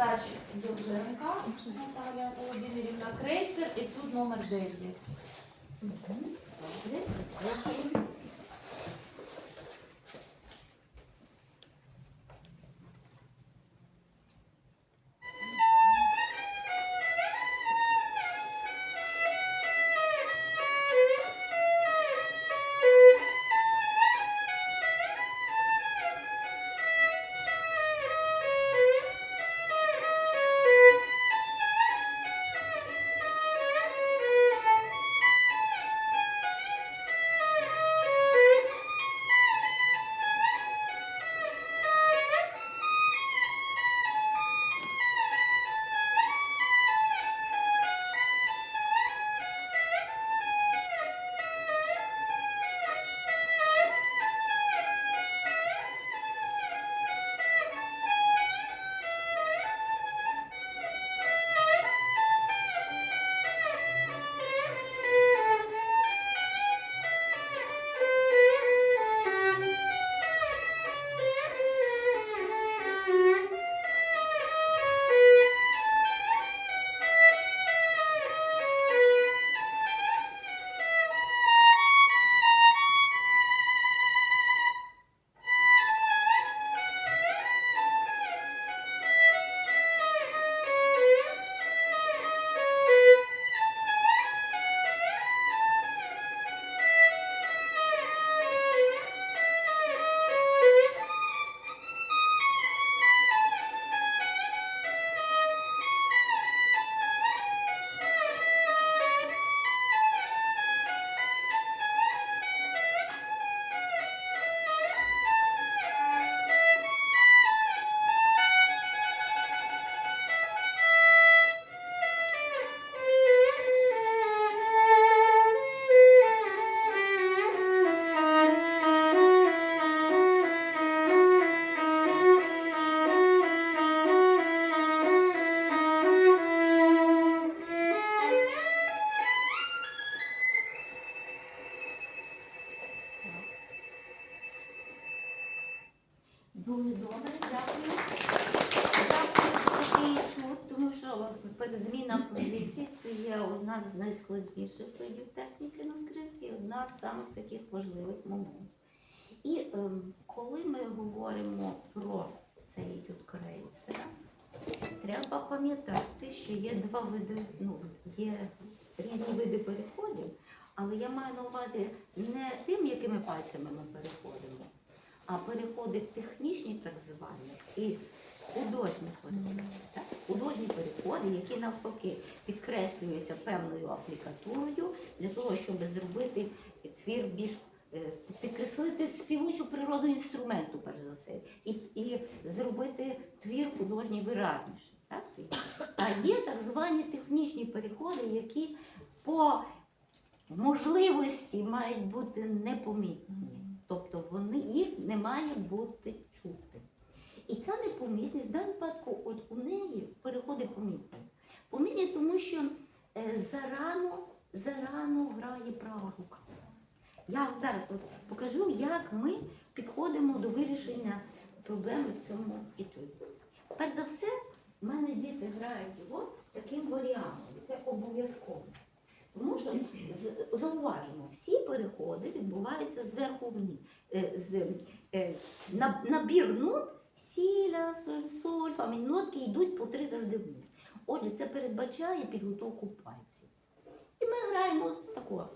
перекладач Євженка Наталія Володимирівна Крейцер, етюд номер 9. Добре, одна з самих таких важливих моментів. І ем, коли ми говоримо про цей етюд треба пам'ятати, що є два види, ну, є різні види переходів, але я маю на увазі не тим, якими пальцями ми переходимо, а переходи технічні, так звані, і художні переходи. Художні переходи, які навпаки підкреслюються певною аплікатурою для того, щоб зробити твір більш е, підкреслити співучу природу інструменту, перш за все, і, і зробити твір художній виразніший. Так? А є так звані технічні переходи, які по можливості мають бути непомітні. Тобто вони, їх не має бути чути. І ця непомітність, в даному випадку, от у неї переходи помітні. Помітні, тому що е, зарано, зарано грає права рука. Я зараз от покажу, як ми підходимо до вирішення проблеми в цьому етюді. Перш за все, в мене діти грають його таким варіантом. Це обов'язково. Тому що зауважимо, всі переходи відбуваються зверху вниз. Е, з, е, Набір нот, сіля, соль, соль, фа, нотки йдуть по три завжди вниз. Отже, це передбачає підготовку пальців. І ми граємо такого.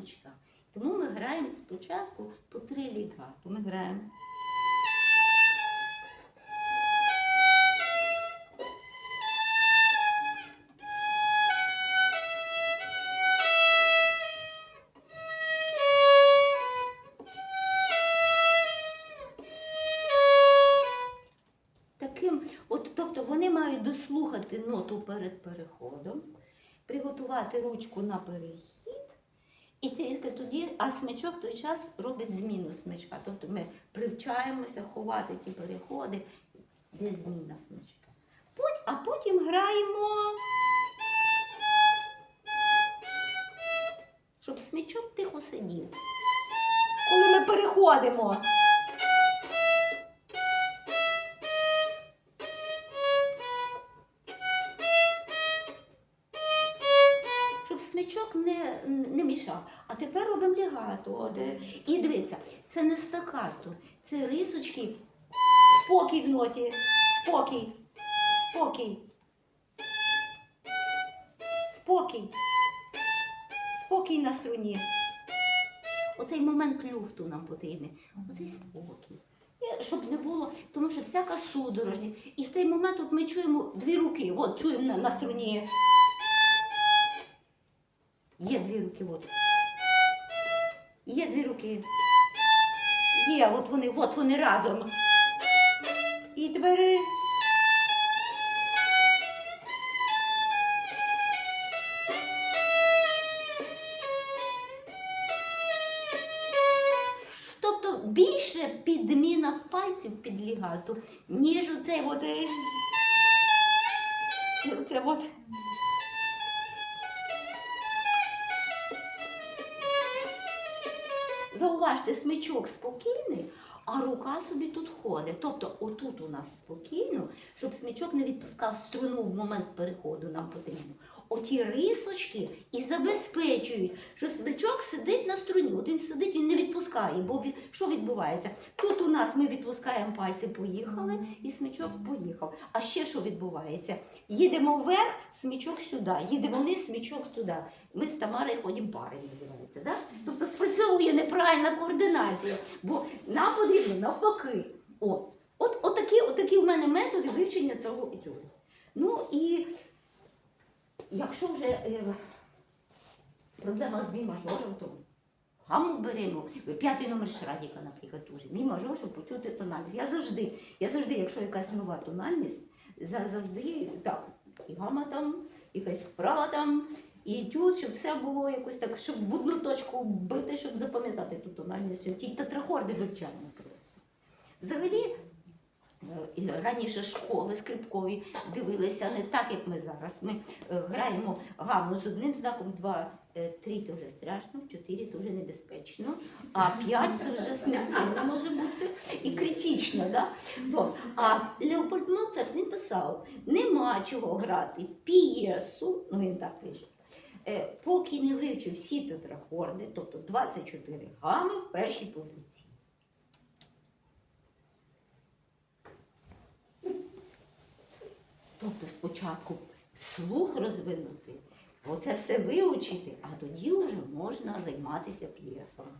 позначка. Тому ми граємо спочатку по три ліга. Ми граємо. Тобто вони мають дослухати ноту перед переходом, приготувати ручку на перехід. А смичок в той час робить зміну смичка. Тобто ми привчаємося ховати ті переходи, де зміна смичка. А потім граємо, щоб смичок тихо сидів. Коли ми переходимо. Щоб смичок не, не мішав. Тепер робимо лігато. От, е, І дивіться, це не стакато, це рисочки. Спокій в ноті. Спокій. Спокій. Спокій. Спокій на струні. Оцей момент люфту нам потрібний. Оцей спокій. І Щоб не було, тому що всяка судорожність. І в той момент от ми чуємо дві руки. От чуємо на, на струні. Є дві руки, от. Є дві руки. Є, от вони, от вони разом. І тепер. Тобто більше підміна пальців під лігату, ніж оцей от. е, Оце от. Зауважте, смичок спокійний, а рука собі тут ходить. Тобто, отут у нас спокійно, щоб смичок не відпускав струну в момент переходу, нам потрібно. Оті рисочки і забезпечують, що смичок сидить на струні. От він сидить, він не відпускає. Бо від- що відбувається? Тут у нас ми відпускаємо пальці, поїхали, і смичок поїхав. А ще що відбувається? Їдемо вверх, смічок сюди, їдемо вниз, смічок туди. Ми з Тамарою ходимо пари, називається. Да? Тобто спрацьовує неправильна координація, бо нам потрібно навпаки. О, от, отакі, отакі в мене методи вивчення цього цього. Ну і якщо вже е, проблема з мі мажором, то гаму беремо. П'ятий номер Шрадіка, наприклад, теж. Мій мажор, щоб почути тональність. Я завжди, я завжди, якщо якась нова тональність, за- завжди так, і гама там, якась вправа там, і тюз, щоб все було якось так, щоб в одну точку бити, щоб запам'ятати ту тональність. Ті тетрахорди вивчаємо просто. Взагалі, раніше школи скрипкові дивилися не так, як ми зараз. Ми е, граємо гаму з одним знаком, два, е, три то вже страшно, чотири вже небезпечно, а п'ять це вже смертельно може бути і критично. Да? А Леопольд Моцарт він писав: нема чого грати п'єсу, ну він так пише. е, Поки не вивчив всі тетрахорди, тобто 24 гами в першій позиції. Тобто спочатку слух розвинути, оце все вивчити, а тоді вже можна займатися п'єсами.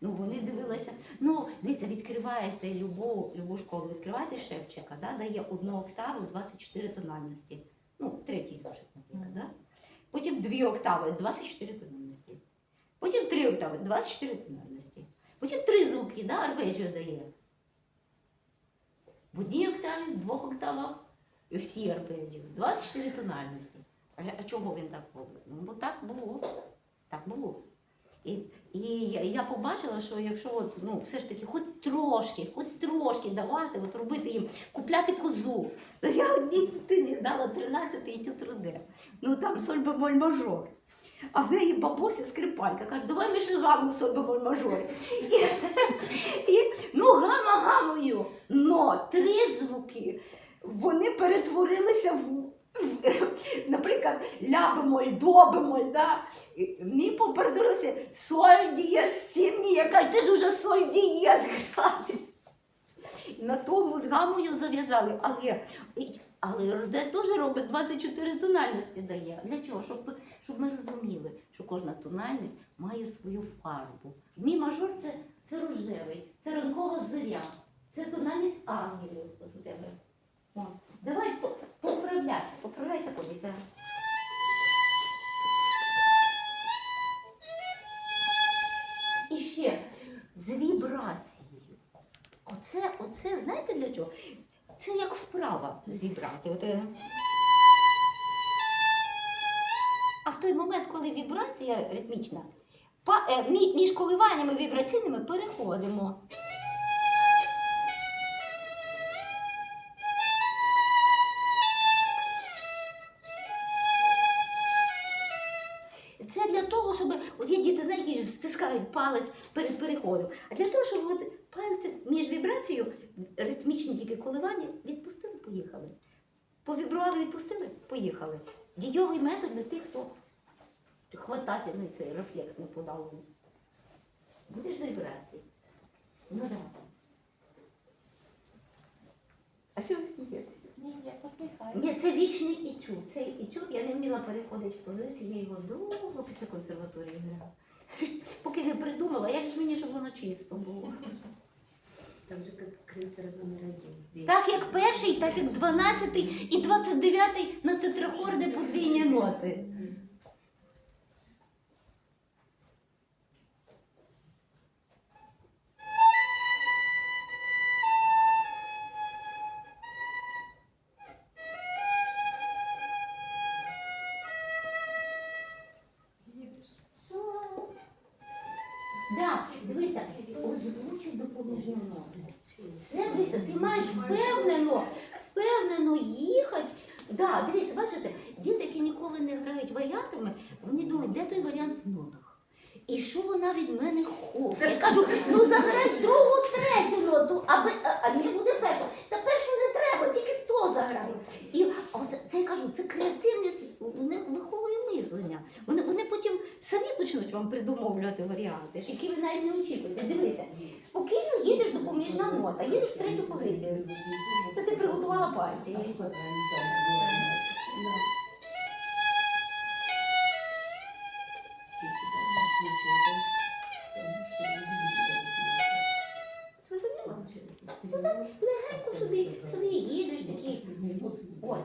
Ну, вони дивилися, ну, дивіться, відкриваєте любу, любу школу, відкриваєте Шевчика, да, дає одну октаву 24 тональності. Ну, третій зошит, наприклад, да? Потім дві октави 24 тональності. Потім три октави 24 тональності. Потім три звуки, да, арпеджіо дає. В одній октаві, в двох октавах всі арпеджіо, 24 тональності. А, а чого він так робить? Ну, бо так було. Так було. І, і я, я побачила, що якщо от, ну, все ж таки хоч трошки, хоч трошки давати, от робити їм, купляти козу. То я одній дитині дала 13 етюд руде. Ну там соль бемоль мажор. А в неї бабуся скрипалька каже, давай ще гаму в соль бемоль мажор. І, і, ну, гама гамою. Но три звуки вони перетворилися в. Наприклад, ля бемоль, до бемоль, да? Мі попередилося соль дієс, сі мі. Я кажу, ти ж уже соль дієс граєш. На тому з гамою зав'язали. Але, але Роде теж робить 24 тональності дає. Для чого? Щоб, щоб ми розуміли, що кожна тональність має свою фарбу. Мій мажор це, це рожевий, це ранкова зоря, це тональність ангелів. Давай по- поправляй, поправляй такої. І ще з вібрацією. Оце, оце, знаєте для чого? Це як вправа з вібрації. От, е, А в той момент, коли вібрація ритмічна, е, мі- між коливаннями вібраційними переходимо. Знаєте, стискають палець перед переходом. А для того, щоб от пальці між вібрацією ритмічні тільки коливання відпустили, поїхали. Повібрували, відпустили, поїхали. Дійовий метод для тих, хто хватательний цей рефлекс не подав. Будеш з вібрації? Ну да. А що ви смієтеся? Ні, я посміхаю. Ні, це вічний етюд. Цей етюд я не вміла переходити в позиції, я його довго після консерваторії грала. Поки не придумала, як ж мені, щоб воно чисто було. Так же, как крейсер номер один. Так як перший, так як 12 і 29 на тетрахорди подвійні ноти. Креативність, вони виховує мислення. Вони, вони потім самі почнуть вам придумовлювати варіанти, які ви навіть не очікуєте. Дивися, спокійно їдеш допоміжна нота, їдеш в третю позицію. Це ти приготувала. Зрозуміла? Ну легенько собі, собі їдеш такий. Ой.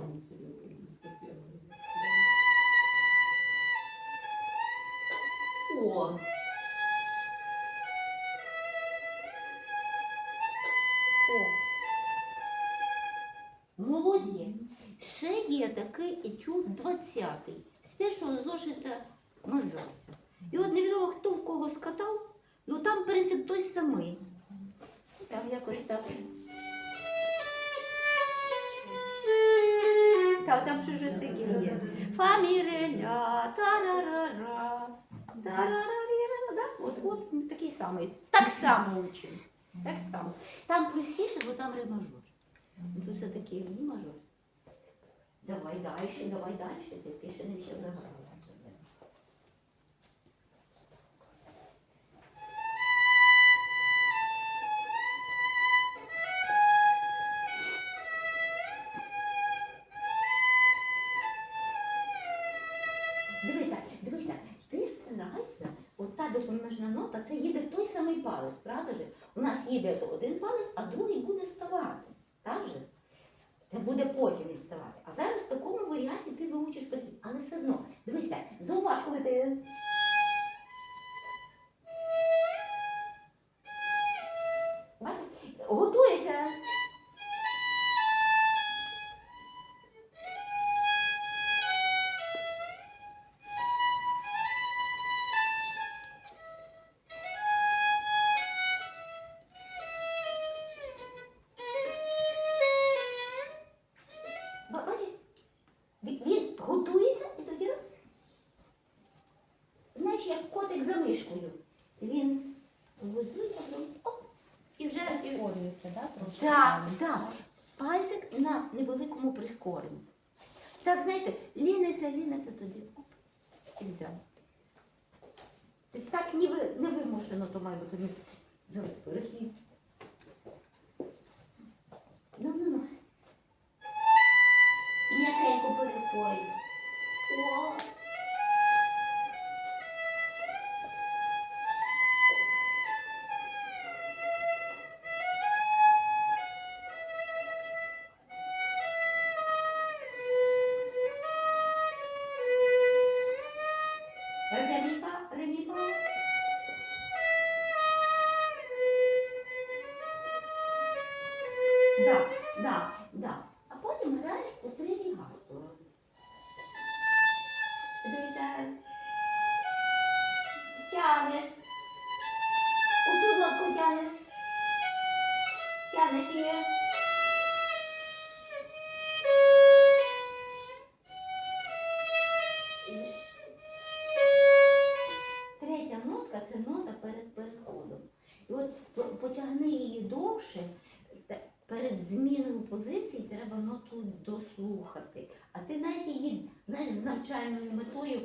О. Ще є такий етюд 20-й. З першого зошита Мазася. І от невідомо, хто в кого скатав, ну там принцип той самий. Там якось так. Та, там ще щось таке є. Фаміреля, тарарара, тарараріра, да? От, от такий самий. Так само учимо. Так само. Там простіше, бо там ре мажор. Тут все таки мі мажор. Давай далі, давай далі. Ти, ти ще не все заграла. От нота, це їде той самий палець, правда ж? У нас їде один палець, а другий буде ставати. Котик. Він готується, і вже. Прискорюється, да. Так, так. Пальчик на невеликому прискоренні. Так, знаєте, ліниться, ліниться тоді. Оп, і взяв. Тобто так невимушено то має бути. Ну, Зараз перехід. Її перед зміною позиції треба ноту дослухати. А ти навіть її знаєш, з навчальною метою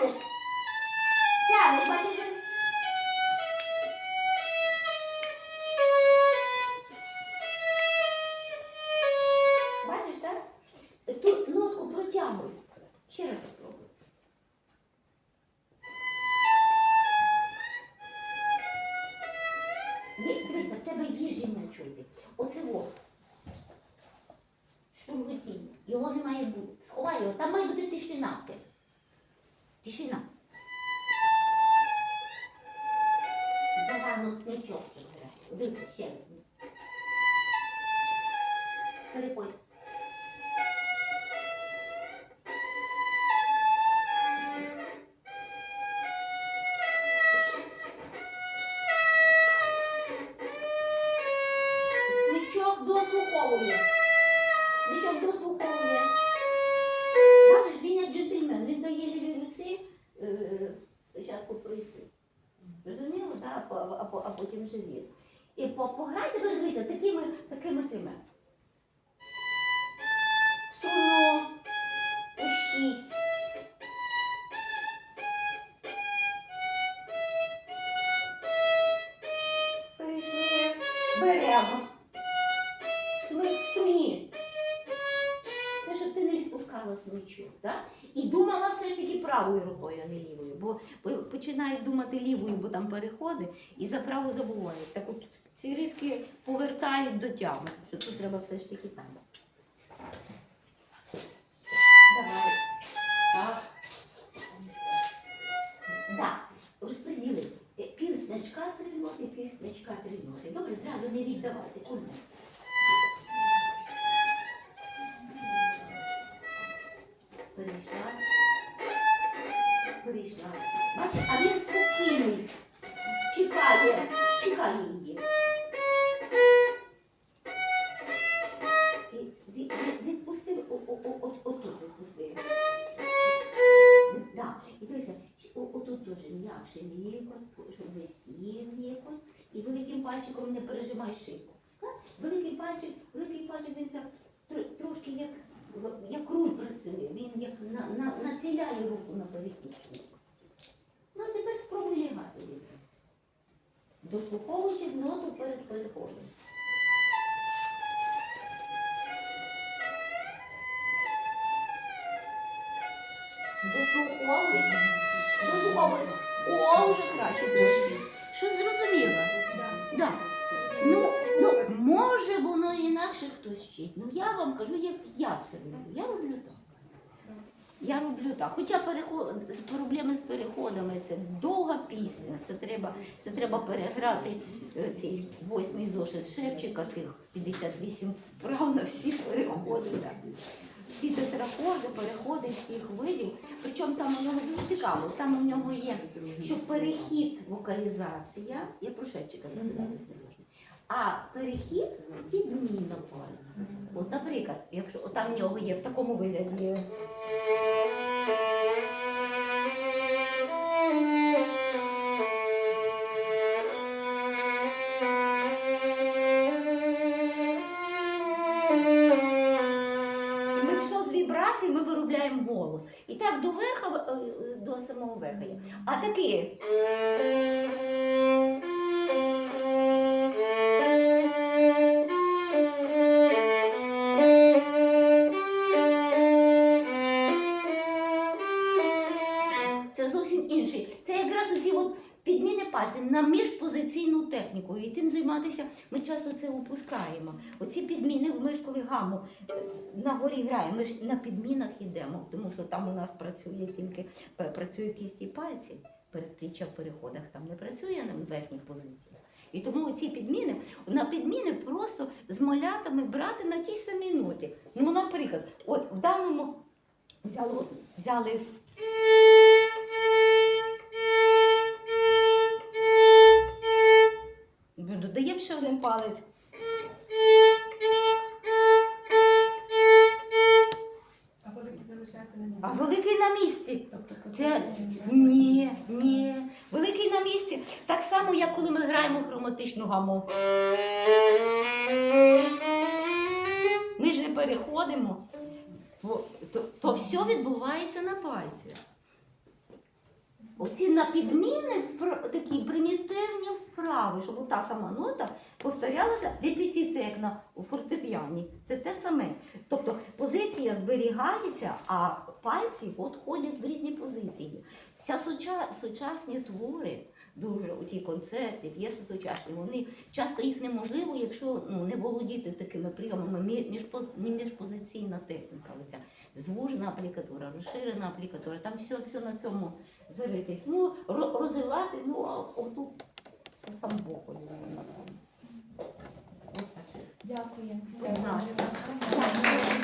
vardır. Смичок, так? І думала все ж таки правою рукою, а не лівою. Бо по- починають думати лівою, бо там переходи, і за праву забувають. Так от ці риски повертають до тями, що тут треба все ж таки там. Давай. Так. Да. Розподіли. Е, Пів значка три ноти, пів значка три ноти. Добре, зразу не віддавати. Перейшла. Бачиш, а він спокійний. Чекає, чекає її. Відпустив, отут відпустив. Да. І дивися, отут теж м'якше м'яко, щоб висів м'яко. І великим пальчиком не пережимай шийку. Великий пальчик, великий пальчик він так трошки як, як руль працює. Він як на, на, націляє руку на переключення. Може воно інакше хтось вчить. Ну я вам кажу, як я це роблю. Я роблю так. Я роблю так. Хоча переход, проблеми з переходами це довга пісня. Це треба, це треба переграти е, цей восьмий зошит Шевчика, тих 58 вправ на всі переходи. Так. Всі тетрахони. акорди, переходи всіх видів. Причому там у нього дуже цікаво, там у нього є, що перехід вокалізація, я про не можна. А перехід відмінно пальця. От, наприклад, якщо там у нього є в такому вигляді. Ми виробляємо голос. І так до верха, е, е, до самого верха є. А такі. На міжпозиційну техніку. І тим займатися ми часто це упускаємо. Оці підміни, ми ж коли гаму е, на горі граємо, ми ж на підмінах йдемо, тому що там у нас працює тільки е, працює кісті пальці. Передпліччя в переходах там не працює на верхніх позиціях. І тому ці підміни на підміни просто з малятами брати на тій самій ноті. Ну, наприклад, от в даному взяли, взяли палець. А великий залишається на А великий на місці. Тобто Це ні, ні. Великий на місці. Так само, як коли ми граємо хроматичну гаму. Ми ж не переходимо. То, то все відбувається на пальці. Оці на підміни такі примітивні вправи, щоб та сама нота повторялася репетиція, як на фортепіані. Це те саме. Тобто позиція зберігається, а пальці от ходять в різні позиції. Ця суча, сучасні твори, дуже оті концерти, п'єси сучасні, вони часто їх неможливо, якщо ну, не володіти такими прийомами. Міжпоз, міжпозиційна техніка, оця звужена аплікатура, розширена аплікатура, там все, все на цьому зарите. Ну, розвивати, ну, а отут сам Бог. Дякую. Дякую.